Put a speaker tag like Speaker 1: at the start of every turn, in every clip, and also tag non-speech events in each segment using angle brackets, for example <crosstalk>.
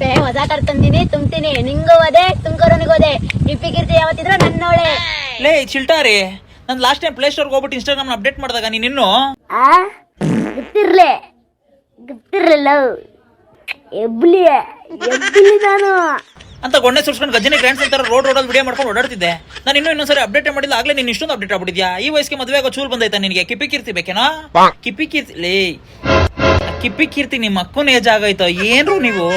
Speaker 1: ಕಪ್ಪೆ ಹೊಸ ಕಾರ್ ತಂದಿನಿ ತುಂಬ್ತೀನಿ. ನಿಂಗೂ ಅದೇ ತುಮಕೂರನಿಗೂ ಅದೇ ಕಿಪ್ಪಿ ಕೀರ್ತಿ ಯಾವತ್ತಿದ್ರು ನನ್ನೋಳೆ
Speaker 2: ಲೇ ಚಿಲ್ಟಾರಿ. ನಾನು ಲಾಸ್ಟ್ ಟೈಮ್ ಪ್ಲೇ ಸ್ಟೋರ್ಗೆ ಹೋಗ್ಬಿಟ್ಟು ಇನ್ಸ್ಟಾಗ್ರಾಮ್ ಅಪ್ಡೇಟ್ ಮಾಡಿದಾಗ ನೀನು ಇನ್ನು?
Speaker 1: ಆ? ಗೊತ್ತಿರ್ಲೆ. ಗೊತ್ತಿರ್ಲಿಲ್ಲ ಎಬ್ಲಿ ಎಬ್ಲಿ ನಾನು.
Speaker 2: ಅಂತ ಗೊಂಡೆ ಸುರ್ಸ್ಕೊಂಡು ಗಜ್ಜನೆ ಗ್ರ್ಯಾಂಡ್ಸ್ ಅಂತ ರೋಡ್ ರೋಡಲ್ಲಿ ವಿಡಿಯೋ ಮಾಡ್ಕೊಂಡು ಓಡಾಡ್ತಿದ್ದೆ. ನಾನು ಇನ್ನೂ ಇನ್ನೊಂದ್ಸರಿ ಅಪ್ಡೇಟ್ ಮಾಡಿಲ್ಲ ಆಗ್ಲೇ ನೀನು ಇಷ್ಟೊಂದು ಅಪ್ಡೇಟ್ ಆಗ್ಬಿಟ್ಟಿದ್ಯಾ? ಈ ವಯಸ್ಸಿಗೆ ಮದುವೆ ಆಗೋ ಚೂಲ್ ಬಂದೈತಾ ನಿನಗೆ? ಕಿಪಿ ಕೀರ್ತಿ ಬೇಕೇನೋ? ಕಿಪಿ ಕೀರ್ತಿ ಲೇ. ಕಿಪ್ಪಿ ಕೀರ್ತಿ ನಿಮ್ಮ ಅಕ್ಕನ ಏಜ್ ಆಗೈತೋ ಏನ್ರು ನೀವು?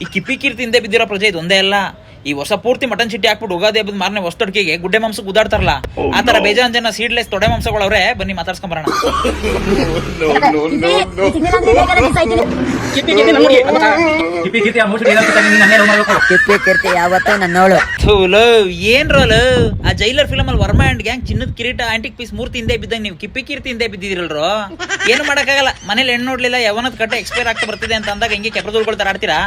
Speaker 2: ಈ ಕಿಪ್ಪಿ ಕೀರ್ತಿ ಹಿಂದೆ ಬಿದ್ದಿರೋ ಪ್ರಜೆ ಇದು ಒಂದೇ ಅಲ್ಲ. ಈ ವರ್ಷ ಪೂರ್ತಿ ಮಟನ್ ಚಿಟ್ಟಿ ಹಾಕ್ಬಿಟ್ಟು ಉಗಾದಿ ಹಬ್ಬದ ಮಾರನೇ ಹೊಸ್ತೊಡ್ಕಿಗೆ ಗುಡ್ಡೆ ಮಾಂಸ ಗುದ್ದಾಡ್ತಾರಲ್ಲ ಆ ತರ ಬೇಜಾನ್ ಜನ ಸೀಡ್ಲೆಸ್ ತೊಡೆ ಮಾಂಸಗಳವ್ರೆ ಬನ್ನಿ ಮಾತಾಡ್ಸ್ಕೊಂಬರೋಣ. <laughs>
Speaker 3: ಕಿಪ್ಪಿ
Speaker 4: ಕಿರ್ತಿ <laughs> ಯಾವತ್ತೂ ನನ್ನೋಳು.
Speaker 2: ಥೂಲು ಏನ್ರಲ್ಲ ಆ ಜೈಲರ್ ಫಿಲಮ್ ಅಲ್ಲಿ ವರ್ಮಾ ಅಂಡ್ ಗ್ಯಾಂಗ್ ಚಿನ್ನದ ಕಿರೀಟ ಆಂಟಿಕ್ ಪೀಸ್ ಮೂರ್ತಿ ಹಿಂದೆ ಬಿದ್ದ ನೀವು ಕಿಪ್ಪಿ ಕೀರ್ತಿ ಹಿಂದೆ ಬಿದ್ದಿದಿರಲ್ರು ಏನು ಮಾಡಕ್ಕಾಗಲ್ಲ. ಮನೇಲಿ ಹೆಣ್ಣು ನೋಡ್ಲಿಲ್ಲ ಯಾವನದ್ ಕಟ್ಟೆ ಎಕ್ಸ್ಪೈರ್ ಆಗ್ತಾ ಬರ್ತಿದೆ ಅಂತ ಅಂದಾಗ ಹೆಂಗೆ ಕೆಪ್ರದುಳ್ಕೊಳ್ತಾರೆ ಆಡ್ತೀರಾ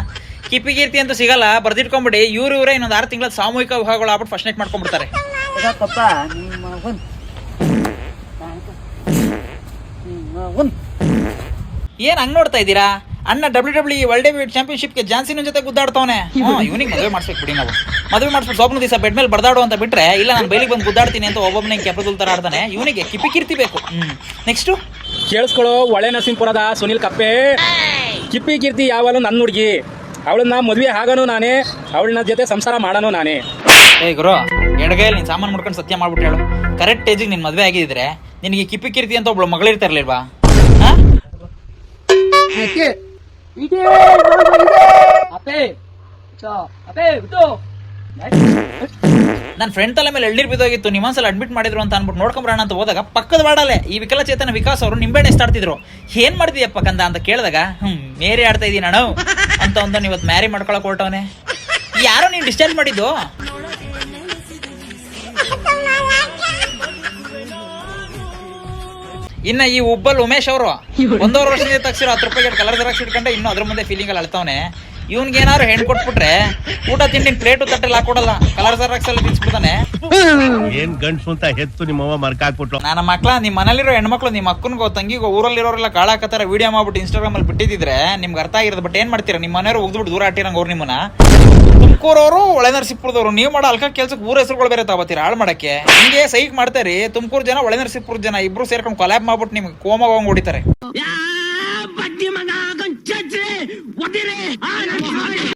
Speaker 2: ಕಿಪ್ಪಿ ಕೀರ್ತಿ ಅಂತ ಸಿಗಲ್ಲ ಬರ್ದಿಟ್ಕೊಂಬಿಡಿ. ಇವ್ರು ಇವರೇ ಇನ್ನೊಂದು ಆರು ತಿಂಗಳ ಸಾಮೂಹಿಕ ವಿವಾಹಗಳು ಆಗ್ಬಿಟ್ಟು ಫಸ್ಟ್ ನೈಟ್ ಮಾಡ್ಕೊಂಡ್ಬಿಡ್ತಾರೆ
Speaker 4: ಪಪ್ಪ ನಿಮ್ಮ ಮಗನ್. ಮಗನ್
Speaker 2: ಏನ್ ಹಂಗ್ ನೋಡ್ತಾ ಇದ್ದೀರಾ? ಅಣ್ಣ ಡಬ್ಲ್ಯೂ ಡಬ್ಲ್ಯೂ ವರ್ಲ್ಡ್ ಚಾಂಪಿಯನ್ಶಿಪ್ ಚಾಂಪಿಯನ್ಶಿಪ್ಗೆ ಜಾನ್ಸಿನ ಜೊತೆ ಗುದ್ದಾಡ್ತಾವನೆ. ಹ್ಞೂ ಇವನಿಗೆ ಮದುವೆ ಮಾಡ್ಸ್ಬೇಕು ಬಿಡಿ ನಾವು. ಮದುವೆ ಮಾಡಿಸ್ಬೇಕು ಸೊಬ್ಬನ ದಿವಸ ಬೆಡ್ ಮೇಲೆ ಬಡದಾಡು ಅಂತ ಬಿಟ್ರೆ ಇಲ್ಲ ನಾನು ಬೈಲಿಗೆ ಬಂದು ಗುದ್ದಾಡ್ತೀನಿ ಅಂತ ಒಬ್ಬೊಬ್ಬನೇ ಕೆಪದಲ್ ತರ ಆಡ್ತಾನೆ ಇವನಿಗೆ ಕಿಪಿ ಕೀರ್ತಿ ಬೇಕು. ನೆಕ್ಸ್ಟ್ ನೆಕ್ಸ್ಟು
Speaker 3: ಕೇಳಿಸ್ಕೊಳ್ಳೋ ಒಳ್ಳೆ ನರಸಿಂಹಪುರದ ಸುನಿಲ್ ಕಪ್ಪೆ. ಕಿಪ್ಪಿ ಕೀರ್ತಿ ಯಾವಾಗಲೂ ನನ್ನ ಹುಡುಗಿ. ಅವಳನ್ನ ಮದುವೆ ಆಗನು ನಾನೇ ಅವಳನ್ನ ಜೊತೆ ಸಂಸಾರ ಮಾಡನು ನಾನೇ.
Speaker 2: ಏ ಗುರು ಎಡಗೈಯಲ್ಲಿ ನೀನು ಸಾಮಾನು ಮಾಡ್ಕೊಂಡು ಸತ್ಯ ಮಾಡ್ಬಿಟ್ಟು ಹೇಳು. ಕರೆಕ್ಟ್ ಏಜಿಗೆ ನಿನ್ ಮದುವೆ ಆಗಿದ್ರೆ ನಿನಗೆ ಕಿಪ್ಪಿ ಕಿರ್ತಿ ಅಂತ ಒಬ್ಳು ಮಗಳಿರ್ತಾರಲಿಲ್ವಾ ನನ್ನ ಫ್ರೆಂಡ್ ತಲೆ ಮೇಲೆ ಎಳ್ನೀರು ಬಿದ್ದೋಗಿತ್ತು ಸಲ ಅಡ್ಮಿಟ್ ಮಾಡಿದ್ರು ಅಂತ ಅನ್ಬಿಟ್ಟು ನೋಡ್ಕೊಂಬರೋಣ ಅಂತ ಹೋದಾಗ ಪಕ್ಕದ ವಾಡಲೆ ಈ ವಿಕಲಚೇತನ ವಿಕಾಸ್ ಅವರು ನಿಂಬೆಣ್ಣೆ ಎಷ್ಟಾಡ್ತಿದ್ರು ಏನ್ ಮಾಡ್ತಿದ್ಯಪ್ಪ ಕಂದ ಅಂತ ಕೇಳಿದಾಗ ಹ್ಮ್ ಮೇರೆ ಆಡ್ತಾ ಇದೀನಿ ಅಣ್ಣ ಅಂತ ಇವತ್ತು ಮ್ಯಾರಿ ಮಾಡ್ಕೊಳಕ್ ಹೊರಟವನೆ. ಯಾರೋ ನೀನು ಡಿಸ್ಚಾರ್ಜ್ ಮಾಡಿದ್ದು? ಇನ್ನ ಈ ಉಬ್ಬಲ್ ಉಮೇಶ್ ಅವರು ಒಂದೂವರೆ ವರ್ಷದಿಂದ ತಗ್ಸಿರೋ ಹತ್ತು ರೂಪಾಯಿಗೆ ಕಲರ್ ಜೆರಾಕ್ಸ್ ಇಟ್ಕೊಂಡೆ, ಇನ್ನು ಅದ್ರ ಮುಂದೆ ಫೀಲಿಂಗ್ ಅಲ್ಲಿ ಅಳ್ತಾವನೆ. ಇವನ್ಗೆ ಏನಾದ್ರು ಹೆಣ್ಣು ಕೊಟ್ಬಿಟ್ರೆ ಊಟ ತಿಂಡಿನ ಪ್ಲೇಟು ತಟ್ಟೆಲ್ಲ ಹಾಕೊಡಲ್ಲ ಕಲರ್ ಜೆರಾಕ್ಸ್ ಎಲ್ಲ ತಿನ್ಸ್ಬಿಡ್ತಾನೆ.
Speaker 5: ಏನ್ ಗಂಡ್ಸು ಅಂತ ಹೆತ್ತು ನಿಮ್ಮವ್ವ ಮರ್ಕಾಕ್ಬಿಟ್ಲು
Speaker 2: ನನ್ನ ಮಕ್ಳ ನಿಮ್ಮ ಮನೇಲಿರೋ ಹೆಣ್ಮಕ್ಳು ನಿಮ್ಮ ಅಕ್ಕನಿಗೋ ತಂಗಿಗೋ ಊರಲ್ಲಿರೋರೆಲ್ಲ ಕಾಳಾಕತ್ತಾರ ವಿಡಿಯೋ ಮಾಡ್ಬಿಟ್ಟು ಇನ್ಸ್ಟಾಗ್ರಾಮ್ ಅಲ್ಲಿ ಬಿಟ್ಟಿದ್ರೆ ನಿಮ್ಗೆ ಅರ್ಥ ಆಗಿರೋದು. ಬಟ್ ಏನ್ ಮಾಡ್ತೀರಾ? ನಿಮ್ಮ ಮನೆಯವರು ಉಗ್ದ್ಬಿಟ್ಟು ದೂರ ಆಟಿರಂಗ ಅವ್ರು ನಿಮ್ಮನ್ನ? ತುಮಕೂರವರು ಒಳೆ ನರಸೀಪುರದವರು ನೀವು ಮಾಡೋ ಅಲ್ಕ ಕೆಲ್ಸಕ್ಕೆ ಊರ ಹೆಸರುಗಳು ಬೇರೆ ತಗೋತೀರ ಹಾಳು ಮಾಡಕ್ಕೆ. ಹಿಂಗೆ ಸೈಕ್ ಮಾಡ್ತಾರೆ ತುಮಕೂರು ಜನ ಒಳೆ ನರಸೀಪುರ ಜನ ಇಬ್ರು ಸೇರ್ಕೊಂಡು ಕೊಲ್ಯಾಬ್ ಮಾಡ್ಬಿಟ್ಟು ನಿಮ್ಗೆ ಕೋಮಾಗ ಹೋಗಿ ಹೊಡಿತಾರೆ.